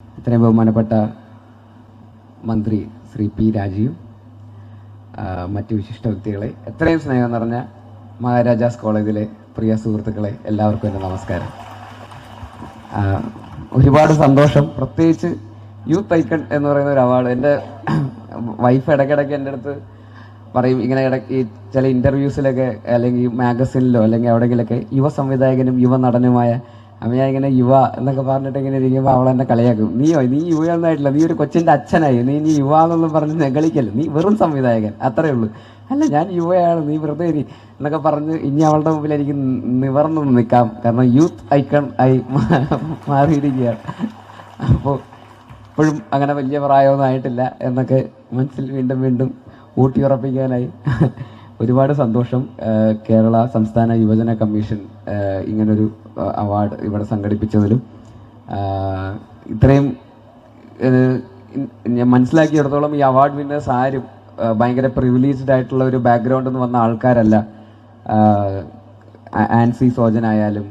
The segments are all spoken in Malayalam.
ഇത്രയും ബഹുമാനപ്പെട്ട മന്ത്രി ശ്രീ പി രാജീവ് മറ്റ് വിശിഷ്ട വ്യക്തികളെ എത്രയും സ്നേഹം നിറഞ്ഞ മഹാരാജാസ് കോളേജിലെ പ്രിയ സുഹൃത്തുക്കളെ എല്ലാവർക്കും എന്റെ നമസ്കാരം. ഒരുപാട് സന്തോഷം. പ്രത്യേകിച്ച് യൂത്ത് ഐക്കൺ എന്ന് പറയുന്ന ഒരു അവാർഡ് എന്റെ വൈഫ് ഇടയ്ക്കിടയ്ക്ക് എന്റെ അടുത്ത് പറയും. ഇങ്ങനെ ഇടയ്ക്ക് ചില ഇന്റർവ്യൂസിലൊക്കെ അല്ലെങ്കിൽ മാഗസിനിലോ അല്ലെങ്കിൽ എവിടെയെങ്കിലൊക്കെ യുവ സംവിധായകനും യുവ നടനുമായ അപ്പം ഞാൻ ഇങ്ങനെ യുവ എന്നൊക്കെ പറഞ്ഞിട്ട് ഇങ്ങനെ ഇരിക്കുമ്പോൾ അവൾ എന്നെ കളിയാക്കും. നീയോ നീ യുവയൊന്നായിട്ടില്ല. നീ ഒരു കൊച്ചിന്റെ അച്ഛനായി. നീ നീ യുവ എന്നൊന്നും പറഞ്ഞ് നെകളിക്കല്ല? നീ വെറും സംവിധായകൻ. അത്രേ ഉള്ളൂ. അല്ല ഞാൻ യുവയാണ്. നീ വെറുതെ ഇരി എന്നൊക്കെ പറഞ്ഞ് ഇനി അവളുടെ മുമ്പിൽ എനിക്ക് നിവർന്നു നിൽക്കാം. കാരണം യൂത്ത് ഐക്കൺ ആയി മാറിയിരിക്കുകയാണ്. അപ്പോൾ ഇപ്പോഴും അങ്ങനെ വലിയ പ്രായമൊന്നും ആയിട്ടില്ല എന്നൊക്കെ മനസ്സിൽ വീണ്ടും വീണ്ടും ഊട്ടിയുറപ്പിക്കാനായി ഒരുപാട് സന്തോഷം കേരള സംസ്ഥാന യുവജന കമ്മീഷൻ ഇങ്ങനൊരു അവാർഡ് ഇവിടെ സംഘടിപ്പിച്ചതിലും. ഇത്രയും ഞാൻ മനസ്സിലാക്കിയിടത്തോളം ഈ അവാർഡ് വിന്നേഴ്സ് ആരും ഭയങ്കര പ്രിവിലേജ്ഡ് ആയിട്ടുള്ള ഒരു ബാക്ക്ഗ്രൗണ്ടിൽ നിന്ന് വന്ന ആൾക്കാരല്ല. ആ, സോജൻ ആൻസി സോജനായാലും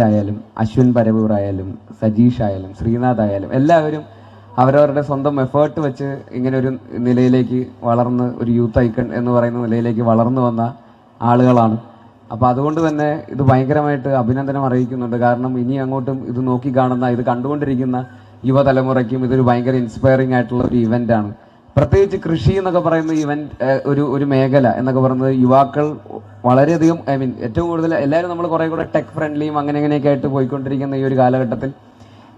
ആയാലും അശ്വിൻ പരവൂർ ആയാലും സജീഷ് ആയാലും ശ്രീനാഥ് ആയാലും എല്ലാവരും അവരവരുടെ സ്വന്തം എഫേർട്ട് വെച്ച് ഇങ്ങനെ ഒരു നിലയിലേക്ക് വളർന്ന് ഒരു യൂത്ത് ഐക്കൺ എന്ന് പറയുന്ന നിലയിലേക്ക് വളർന്നു വന്ന ആളുകളാണ്. അപ്പോൾ അതുകൊണ്ട് തന്നെ ഇത് ഭയങ്കരമായിട്ട് അഭിനന്ദനം അറിയിക്കുന്നുണ്ട്. കാരണം ഇനി അങ്ങോട്ടും ഇത് നോക്കി കാണുന്ന ഇത് കണ്ടുകൊണ്ടിരിക്കുന്ന യുവതലമുറയ്ക്കും ഇതൊരു ഭയങ്കര ഇൻസ്പയറിംഗ് ആയിട്ടുള്ള ഒരു ഇവന്റ് ആണ്. പ്രത്യേകിച്ച് കൃഷി എന്നൊക്കെ പറയുന്ന ഇവന്റ് ഒരു ഒരു മേഖല എന്നൊക്കെ പറയുന്നത് യുവാക്കൾ വളരെയധികം ഐ മീൻ ഏറ്റവും കൂടുതൽ എല്ലാവരും നമ്മൾ കുറേ കൂടെ ടെക് ഫ്രണ്ട്ലിയും അങ്ങനെ ഇങ്ങനെയൊക്കെ ആയിട്ട് പോയിക്കൊണ്ടിരിക്കുന്ന ഈ ഒരു കാലഘട്ടത്തിൽ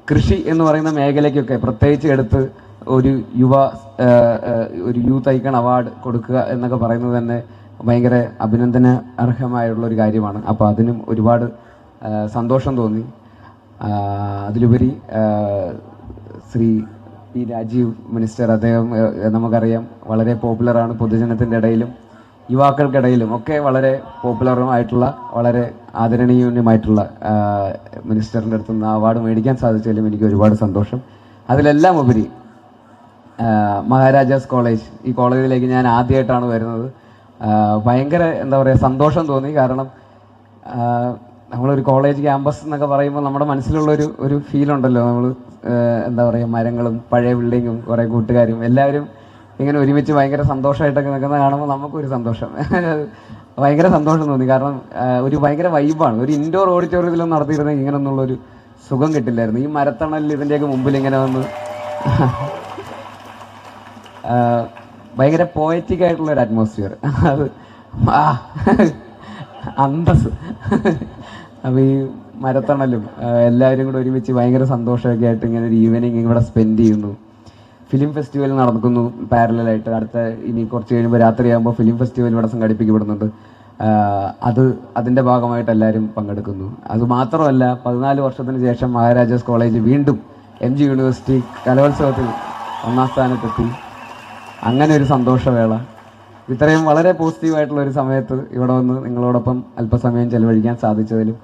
കൃഷി എന്ന് പറയുന്ന മേഖലയ്ക്കൊക്കെ പ്രത്യേകിച്ച് എടുത്ത് ഒരു യുവ ഒരു യൂത്ത് ഐക്കൺ അവാർഡ് കൊടുക്കുക എന്നൊക്കെ പറയുന്നത് തന്നെ ഭയങ്കര അഭിനന്ദന അർഹമായുള്ള ഒരു കാര്യമാണ്. അപ്പോൾ അതിനും ഒരുപാട് സന്തോഷം തോന്നി. അതിലുപരി ശ്രീ പി രാജീവ് മിനിസ്റ്റർ അദ്ദേഹം നമുക്കറിയാം വളരെ പോപ്പുലറാണ് പൊതുജനത്തിന്റെ ഇടയിലും. യുവാക്കൾക്കിടയിലും ഒക്കെ വളരെ പോപ്പുലറും ആയിട്ടുള്ള വളരെ ആദരണീയമായിട്ടുള്ള മിനിസ്റ്ററിന്റെ അടുത്ത് നിന്ന് അവാർഡ് മേടിക്കാൻ സാധിച്ചതിലും എനിക്ക് ഒരുപാട് സന്തോഷം. അതിലെല്ലാം ഉപരി മഹാരാജാസ് കോളേജ് ഈ കോളേജിലേക്ക് ഞാൻ ആദ്യമായിട്ടാണ് വരുന്നത്. ഭയങ്കര എന്താ പറയുക സന്തോഷം തോന്നി. കാരണം നമ്മളൊരു കോളേജ് ക്യാമ്പസ് എന്നൊക്കെ പറയുമ്പോൾ നമ്മുടെ മനസ്സിലുള്ള ഒരു ഒരു ഫീൽ ഉണ്ടല്ലോ നമ്മൾ എന്താ പറയുക മരങ്ങളും പഴയ ബിൽഡിങ്ങും കുറേ കൂട്ടുകാരും എല്ലാവരും ഇങ്ങനെ ഒരുമിച്ച് ഭയങ്കര സന്തോഷമായിട്ടൊക്കെ നിൽക്കുന്നത് കാണുമ്പോൾ നമുക്കൊരു സന്തോഷം. ഭയങ്കര സന്തോഷം തോന്നി. കാരണം ഒരു ഭയങ്കര വൈബാണ് ഒരു ഇൻഡോർ ഓഡിറ്റോറിയത്തിലും നടത്തിയിരുന്നെങ്കിൽ ഇങ്ങനെ ഒരു സുഖം കിട്ടില്ലായിരുന്നു. ഈ മരത്തണലിൽ ഇതിന്റെയൊക്കെ മുമ്പിൽ ഇങ്ങനെ വന്ന് ഭയങ്കര പോയറ്റിക് ആയിട്ടുള്ള ഒരു അറ്റ്മോസ്ഫിയർ അത് അന്തസ്. അപ്പോൾ ഈ മരത്തണലും എല്ലാവരും കൂടെ ഒരുമിച്ച് ഭയങ്കര സന്തോഷമൊക്കെ ആയിട്ട് ഇങ്ങനെ ഒരു ഈവനിങ് ഇവിടെ സ്പെൻഡ് ചെയ്യുന്നു. ഫിലിം ഫെസ്റ്റിവൽ നടക്കുന്നു പാരലായിട്ട് അടുത്ത ഇനി കുറച്ച് കഴിയുമ്പോൾ രാത്രിയാകുമ്പോൾ ഫിലിം ഫെസ്റ്റിവൽ ഇവിടെ സംഘടിപ്പിക്കപ്പെടുന്നുണ്ട്. അത് അതിന്റെ ഭാഗമായിട്ട് എല്ലാവരും പങ്കെടുക്കുന്നു. അത് മാത്രമല്ല പതിനാല് വർഷത്തിന് ശേഷം മഹാരാജാസ് കോളേജ് വീണ്ടും എം ജി യൂണിവേഴ്സിറ്റി കലോത്സവത്തിൽ ഒന്നാം സ്ഥാനത്തെത്തി. അങ്ങനെ ഒരു സന്തോഷവേള. ഇത്രയും വളരെ പോസിറ്റീവായിട്ടുള്ള ഒരു സമയത്ത് ഇവിടെ വന്ന് നിങ്ങളോടൊപ്പം അല്പസമയം ചെലവഴിക്കാൻ സാധിച്ചതിലും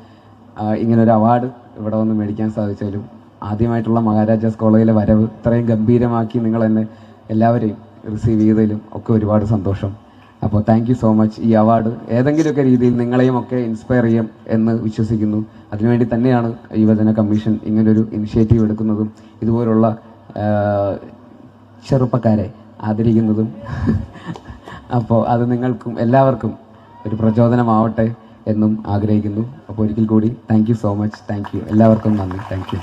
ഇങ്ങനൊരു അവാർഡ് ഇവിടെ വന്ന് മേടിക്കാൻ സാധിച്ചതിലും ആദ്യമായിട്ടുള്ള മഹാരാജാസ് കോളേജിലെ വരവ് ഇത്രയും ഗംഭീരമാക്കി നിങ്ങൾ എന്നെ എല്ലാവരെയും റിസീവ് ചെയ്തതിലും ഒക്കെ ഒരുപാട് സന്തോഷം. അപ്പോൾ താങ്ക് സോ മച്ച് ഈ അവാർഡ് ഏതെങ്കിലുമൊക്കെ രീതിയിൽ നിങ്ങളെയും ഒക്കെ ഇൻസ്പയർ ചെയ്യും എന്ന് വിശ്വസിക്കുന്നു. അതിനുവേണ്ടി തന്നെയാണ് യുവജന കമ്മീഷൻ ഇങ്ങനൊരു ഇനിഷ്യേറ്റീവ് എടുക്കുന്നതും ഇതുപോലുള്ള ചെറുപ്പക്കാരെ ആദരിക്കുന്നതും. അപ്പോൾ അത് നിങ്ങൾക്കും എല്ലാവർക്കും ഒരു പ്രചോദനമാവട്ടെ എന്നും ആഗ്രഹിക്കുന്നു. അപ്പോൾ ഒരിക്കൽ കൂടി താങ്ക് സോ മച്ച് താങ്ക് എല്ലാവർക്കും നന്ദി. താങ്ക്